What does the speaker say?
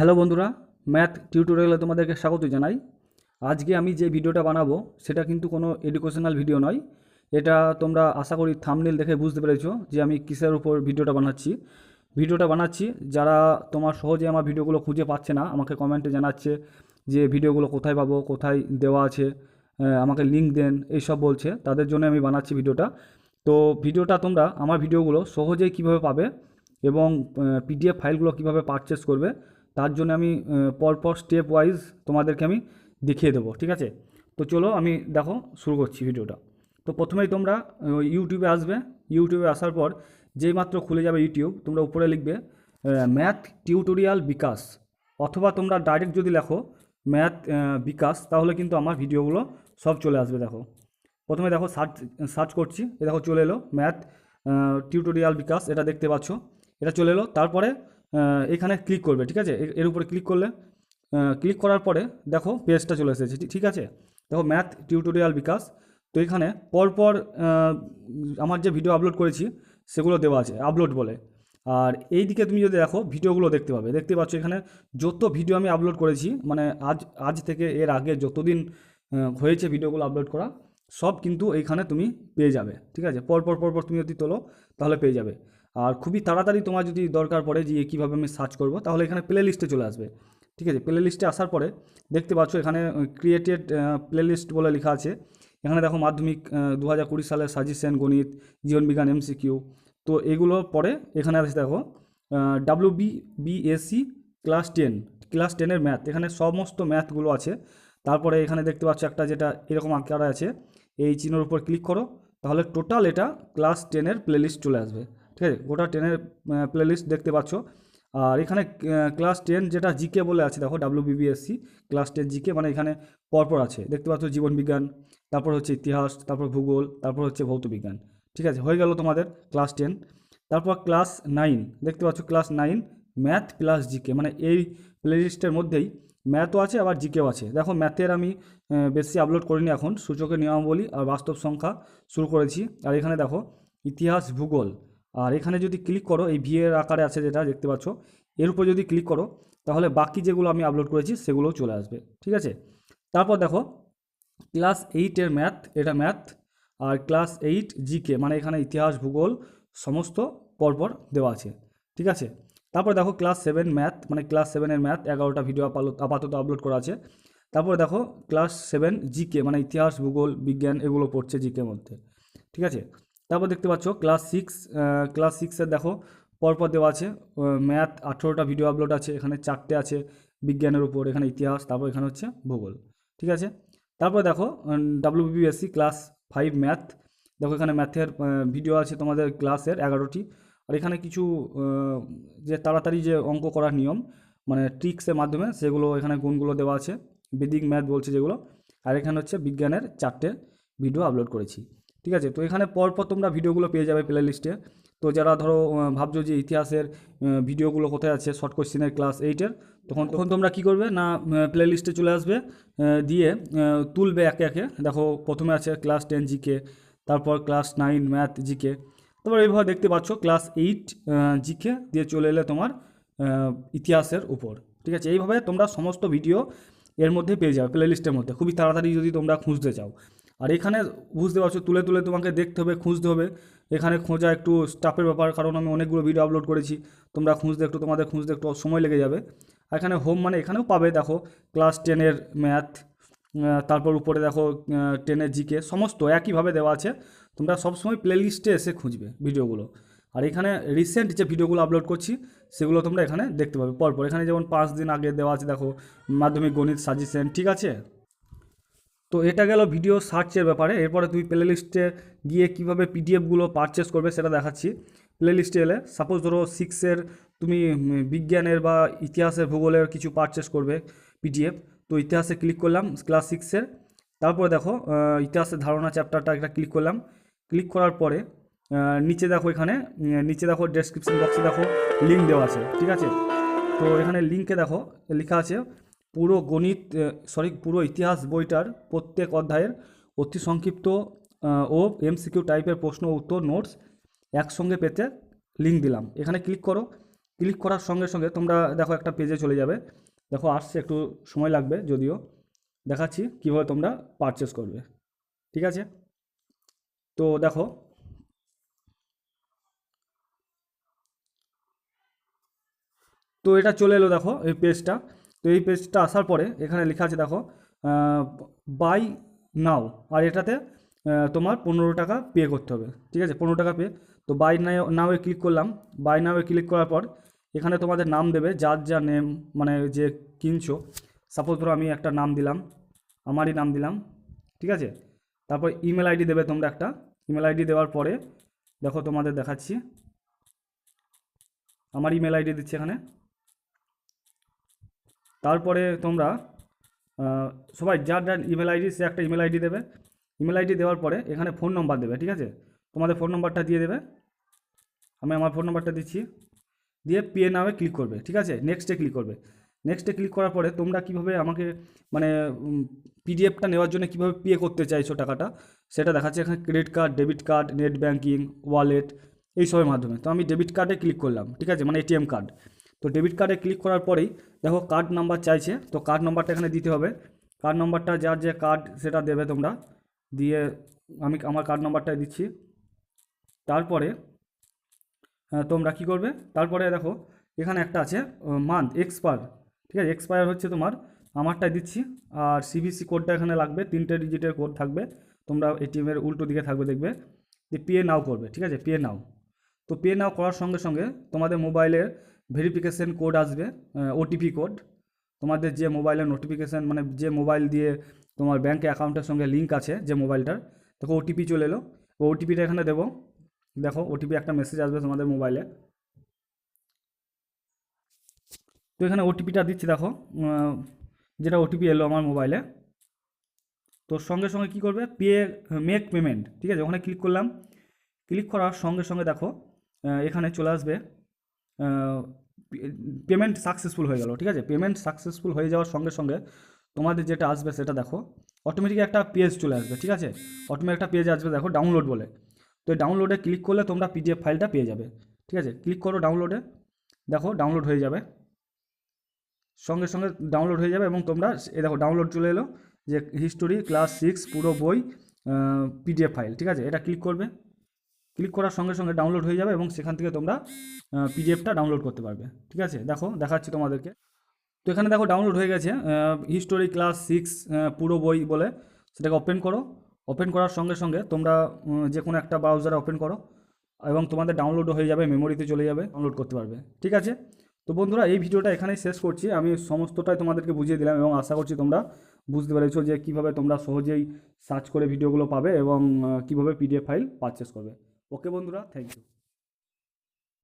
Hello বন্ধুরা, math টিউটোরিয়ালে তোমাদেরকে স্বাগত জানাই। আজকে আমি যে ভিডিওটা বানাবো, সেটা কিন্তু কোনো এডুকেশনাল ভিডিও নয়। এটা তোমরা আশা করি থামনেল দেখে বুঝতে পেরেছ যে আমি কিসের উপর ভিডিওটা বানাচ্ছি। ভিডিওটা বানাচ্ছি, যারা তোমার সহজে আমার ভিডিওগুলো খুঁজে পাচ্ছে না, আমাকে কমেন্টে জানাচ্ছে যে ভিডিওগুলো কোথায় পাবো, কোথায় দেওয়া আছে আমাকে লিঙ্ক দেন, এইসব বলছে, তাদের জন্য আমি বানাচ্ছি ভিডিওটা। তো ভিডিওটা তোমরা আমার ভিডিওগুলো সহজেই কীভাবে পাবে এবং পিডিএফ ফাইলগুলো কীভাবে পারচেস করবে তার জন্য আমি পরপর স্টেপ ওয়াইজ তোমাদেরকে আমি দেখিয়ে দেবো, ঠিক আছে? তো চলো আমি দেখো, শুরু করছি ভিডিওটা। তো প্রথমেই তোমরা ইউটিউবে আসবে। ইউটিউবে আসার পর যেই মাত্র খুলে যাবে ইউটিউব তোমরা উপরে লিখবে ম্যাথ টিউটোরিয়াল বিকাশ। অথবা তোমরা ডাইরেক্ট যদি লেখো ম্যাথ বিকাশ, তাহলে কিন্তু আমার ভিডিওগুলো সব চলে আসবে, দেখো। প্রথমে দেখো সার্চ সার্চ করছি। এ দেখো, চলে এলো ম্যাথ টিউটোরিয়াল বিকাশ, এটা দেখতে পাচ্ছ। এটা চলে এলো, তারপরে এখানে ক্লিক করবে, ঠিক আছে? এর- উপরে ক্লিক করলে ক্লিক করার পরে দেখো পেজটা চলে এসেছে, ঠিক- আছে? দেখো ম্যাথ টিউটোরিয়াল বিকাশ, তো এখানে পরপর আমার যে ভিডিও আপলোড করেছি, সেগুলো দেওয়া আছে আপলোড বলে। আর এই দিকে তুমি যদি দেখো, ভিডিওগুলো দেখতে পাবে। দেখতে পাচ্ছ এখানে যত ভিডিও আমি আপলোড করেছি মানে আজ আজ থেকে এর আগে যতদিন হয়েছে ভিডিওগুলো আপলোড করা, সব কিন্তু এইখানে তুমি পেয়ে যাবে, ঠিক আছে? পরপর পরপর তুমি যদি তোলো, তাহলে পেয়ে যাবে। আর খুবই তাড়াতাড়ি তোমার যদি দরকার পড়ে যে কীভাবে আমি সার্চ করব, তাহলে এখানে প্লে লিস্টে চলে আসবে। ঠিক আছে প্লে লিস্টে আসার পরে দেখতে পাচ্ছ এখানে ক্রিয়েটেড প্লে লিস্ট বলে লেখা আছে। এখানে দেখো মাধ্যমিক দু হাজার কুড়ি সালের সাজেশন গণিত জীবনবিজ্ঞান এমসিকিউ তো এগুলো পরে এখানে আছে দেখো W B BSC class ten class টেনের ম্যাথ এখানে সমস্ত ম্যাথগুলো আছে। তারপরে এখানে দেখতে পাচ্ছ একটা যেটা এরকম আকারে আছে, এই চিহ্নের উপর ক্লিক করো, তাহলে টোটাল এটা ক্লাস টেনের প্লেলিস্ট চলে আসবে। ঠিক আছে? গোটা টেনের প্লেলিস্ট দেখতে পাচ্ছ। আর এখানে ক্লাস টেন যেটা জিকে বলে আছে, দেখো W BBSC class ten GK মানে এখানে পরপর আছে। দেখতে পাচ্ছ জীবনবিজ্ঞান তারপর হচ্ছে ইতিহাস, তারপর ভূগোল, তারপর হচ্ছে ভৌতবিজ্ঞান ঠিক আছে? হয়ে গেল তোমাদের ক্লাস টেন তারপর ক্লাস নাইন দেখতে পাচ্ছ class nine math plus GK মানে এই প্লেলিস্টের মধ্যেই ম্যাথও আছে, আবার জিকেও আছে। দেখো ম্যাথের আমি বেশি আপলোড করিনি এখন সূচকের নিয়মাবলী আর বাস্তব সংখ্যা শুরু করেছি। আর এখানে দেখো, ইতিহাস, ভূগোল আর এখানে যদি ক্লিক করো, এই ভিএর আকারে আছে যেটা দেখতে পাচ্ছ, এর উপর যদি ক্লিক করো, তাহলে বাকি যেগুলো আমি আপলোড করেছি সেগুলোও চলে আসবে, ঠিক আছে? তারপর দেখো ক্লাস এইটের ম্যাথ এটা ম্যাথ আর ক্লাস এইট জিকে মানে এখানে ইতিহাস, ভূগোল, সমস্ত পরপর দেওয়া আছে, ঠিক আছে? তারপর দেখো ক্লাস সেভেন ম্যাথ মানে ক্লাস সেভেনের ম্যাথ এগারোটা ভিডিও আপাতত আপলোড করা আছে। তারপর দেখো ক্লাস সেভেন জিকে মানে ইতিহাস, ভূগোল, বিজ্ঞান, এগুলো পড়ছে জিকের মধ্যে, ঠিক আছে? তারপর দেখতে পাচ্ছ ক্লাস সিক্স ক্লাস সিক্সের দেখো, পরপর দেওয়া আছে ম্যাথ আঠেরোটা ভিডিও আপলোড আছে, এখানে চারটে আছে বিজ্ঞানের উপর, এখানে ইতিহাস, তারপর এখানে হচ্ছে ভূগোল, ঠিক আছে? তারপর দেখো ডাব্লিউবিএসসি ক্লাস ফাইভ ম্যাথ দেখো এখানে ম্যাথের ভিডিও আছে তোমাদের ক্লাসের এগারোটি, আর এখানে কিছু যে তাড়াতাড়ি যে অঙ্ক করার নিয়ম মানে ট্রিক্সের মাধ্যমে, সেগুলো এখানে গুণগুলো দেওয়া আছে, বেদিক ম্যাথ বলছে যেগুলো, আর এখানে হচ্ছে বিজ্ঞানের চারটে ভিডিও আপলোড করেছি। ঠিক আছে? তো এখানে পরপর তোমরা ভিডিওগুলো পেয়ে যাবে প্লে লিস্টে তো যারা ধরো ভাবছ যে ইতিহাসের ভিডিওগুলো কোথায় আছে শর্ট কোশ্চেনের ক্লাস এইটের তখন তখন তোমরা কি করবে না প্লে লিস্টে চলে আসবে দিয়ে তুলবে একে একে। দেখো, প্রথমে আছে ক্লাস টেন জিকে তারপর ক্লাস নাইন ম্যাথ জিকে তারপর এইভাবে দেখতে পাচ্ছ ক্লাস এইট জিকে দিয়ে চলে এলে তোমার ইতিহাসের উপর। ঠিক আছে? এইভাবে তোমরা সমস্ত ভিডিও এর মধ্যে পেয়ে যাবে প্লে লিস্টের মধ্যে। খুবই তাড়াতাড়ি যদি তোমরা খুঁজতে চাও। আর এখানে বুঝতে পারছ, তুলে তুলে তোমাকে দেখতে হবে, খুঁজতে হবে। এখানে খোঁজা একটু স্টাফের ব্যাপার, কারণ আমি অনেকগুলো ভিডিও আপলোড করেছি। তোমরা খুঁজতে একটু, তোমাদের খুঁজতে একটু সময় লেগে যাবে। আর এখানে হোম মানে এখানেও পাবে, দেখো ক্লাস টেনের ম্যাথ তারপর উপরে দেখো টেনের জিকে সমস্ত একইভাবে দেওয়া আছে। তোমরা সবসময় প্লে লিস্টে এসে খুঁজবে ভিডিওগুলো আর এখানে রিসেন্ট যে ভিডিওগুলো আপলোড করছি, সেগুলো তোমরা এখানে দেখতে পাবে। পরপর এখানে যেমন পাঁচ দিন আগে দেওয়া আছে, দেখো, মাধ্যমিক গণিত সাজেশন, ঠিক আছে? তো এটা গেল ভিডিও সার্চের ব্যাপারে। এরপরে তুমি প্লে লিস্টে গিয়ে কীভাবে পিডিএফগুলো পারচেস করবে সেটা দেখাচ্ছি। প্লে লিস্টে এলে সাপোজ ধরো সিক্সের তুমি বিজ্ঞানের বা ইতিহাসের, ভূগোলের কিছু পারচেস করবে পিডিএফ তো ইতিহাসে ক্লিক করলাম ক্লাস সিক্সের তারপরে দেখো ইতিহাসের ধারণা চ্যাপ্টারটা একটা ক্লিক করলাম। ক্লিক করার পরে নিচে দেখো এখানে নিচে দেখো ডেসক্রিপশন বক্সে দেখো লিঙ্ক দেওয়া আছে, ঠিক আছে? তো এখানে লিঙ্কে দেখো, লেখা আছে পুরো গণিত সরি পুরো ইতিহাস বইটার প্রত্যেক অধ্যায়ের অতি সংক্ষিপ্ত ও এমসিকিউ টাইপের প্রশ্ন, উত্তর নোটস একসঙ্গে পেতে লিঙ্ক দিলাম। এখানে ক্লিক করো। ক্লিক করার সঙ্গে সঙ্গে তোমরা দেখো একটা পেজে চলে যাবে। দেখো, আসছে, একটু সময় লাগবে যদিও। দেখাচ্ছি কীভাবে তোমরা পারচেস করবে। ঠিক আছে? তো দেখো। তো এটা চলে এলো, দেখো, এই পেজটা তো এই পেজটা আসার পরে এখানে লেখা আছে, দেখো বাই নাও আর এটাতে তোমার পনেরো টাকা পে করতে হবে, ঠিক আছে? পনেরো টাকা পে তো বাই নাওয়ে ক্লিক করলাম। বাই নাওয়ে ক্লিক করার পর, এখানে তোমাদের নাম দেবে, যার যা নেম মানে যে কিনছো। সাপোজ ধরো আমি একটা নাম দিলাম, আমারই নাম দিলাম, ঠিক আছে? তারপর ইমেল আইডি দেবে তোমরা একটা। ইমেল আইডি দেওয়ার পরে, দেখো তোমাদের দেখাচ্ছি। আমার ইমেল আইডি দিচ্ছি এখানে। তারপরে তোমরা সবাই যার যার ইমেল আইডি সে একটা ইমেল আইডি দেবে। ইমেল আইডি দেওয়ার পরে এখানে ফোন নম্বর দেবে, ঠিক আছে? তোমাদের ফোন নম্বরটা দিয়ে দেবে। আমি আমার ফোন নম্বরটা দিচ্ছি। দিয়ে পে নামে ক্লিক করবে, ঠিক আছে? নেক্সটে ক্লিক করবে। নেক্সটে ক্লিক করার পরে তোমরা কীভাবে আমাকে মানে পিডিএফটা নেওয়ার জন্য কীভাবে পে করতে চাইছো টাকাটা, সেটা দেখাচ্ছে এখানে credit card debit card net banking wallet এইসবের মাধ্যমে। তো আমি ডেবিট কার্ডে ক্লিক করলাম, ঠিক আছে? মানে এটিএম কার্ড তো ডেবিট কার্ডে ক্লিক করার পরেই দেখো কার্ড নাম্বার চাইছে, তো কার্ড নাম্বারটা এখানে দিতে হবে। কার্ড নাম্বারটা যার যে কার্ড সেটা দেবে তোমরা। দিয়ে আমি আমার কার্ড নাম্বারটা দিচ্ছি। তারপরে তোমরা কি করবে? তারপরে দেখো, এখানে একটা আছে মান্থ এক্সপায়ার ঠিক আছে এক্সপায়ার হচ্ছে তোমার, আমারটাই দিচ্ছি। আর সিভিসি কোডটা এখানে লাগবে, তিনটে ডিজিটের কোড থাকবে। তোমরা এটিএমের উল্টো দিকে থাকবে দেখবে। যে পে নাও করবে, ঠিক আছে পে নাও তো পে নাও করার সঙ্গে সঙ্গে তোমাদের মোবাইলের ভেরিফিকেশন কোড আসবে ওটিপি কোড তোমাদের যে মোবাইলের নোটিফিকেশান মানে যে মোবাইল দিয়ে তোমার ব্যাঙ্ক অ্যাকাউন্টের সঙ্গে লিঙ্ক আছে যে মোবাইলটার দেখো ওটিপি চলে এলো। ও ওটিপিটা এখানে দেবো। দেখো ওটিপি একটা মেসেজ আসবে তোমাদের মোবাইলে তো এখানে ওটিপিটা দিচ্ছি, দেখো। যেটা ওটিপি এলো আমার মোবাইলে তো সঙ্গে সঙ্গে কি করবে? পে মেক পেমেন্ট ঠিক আছে? ওখানে ক্লিক করলাম। ক্লিক করার সঙ্গে সঙ্গে দেখো এখানে চলে আসবে। পেমেন্ট সাকসেসফুল হয়ে গেল, ঠিক আছে? পেমেন্ট সাকসেসফুল হয়ে যাওয়ার সঙ্গে সঙ্গে তোমাদের যেটা আসবে সেটা দেখো অটোমেটিক একটা পেজ চলে আসবে, ঠিক আছে? অটোমেটিক একটা পেজ আসবে দেখো ডাউনলোড বলে। তো ডাউনলোডে ক্লিক করলে তোমরা পিডিএফ ফাইলটা পেয়ে যাবে, ঠিক আছে? ক্লিক করো ডাউনলোডে দেখো ডাউনলোড হয়ে যাবে। সঙ্গে সঙ্গে ডাউনলোড হয়ে যাবে এবং তোমরা এ দেখো ডাউনলোড চলে এলো, যে হিস্টোরি ক্লাস সিক্স পুরো বই পিডিএফ ফাইল ঠিক আছে? এটা ক্লিক করবে। ক্লিক করার সঙ্গে সঙ্গে ডাউনলোড হয়ে যাবে এবং সেখান থেকে তোমরা পিডিএফটা ডাউনলোড করতে পারবে। ঠিক আছে? দেখো, দেখাচ্ছি তোমাদেরকে। তো এখানে দেখো, ডাউনলোড হয়ে গেছে হিস্টোরি ক্লাস সিক্স পুরো বই বলে। সেটাকে ওপেন করো। ওপেন করার সঙ্গে সঙ্গে তোমরা যে কোনো একটা ব্রাউজারে ওপেন করো এবং তোমাদের ডাউনলোডও হয়ে যাবে মেমোরিতে চলে যাবে ডাউনলোড করতে পারবে। ঠিক আছে? তো বন্ধুরা, এই ভিডিওটা এখানেই শেষ করছি। আমি সমস্তটাই তোমাদেরকে বুঝিয়ে দিলাম এবং আশা করছি তোমরা বুঝতে পেরেছ যে কীভাবে তোমরা সহজেই সার্চ করে ভিডিওগুলো পাবে এবং কীভাবে পিডিএফ ফাইল পারচেস করবে। ওকে বন্ধুরা থ্যাংক ইউ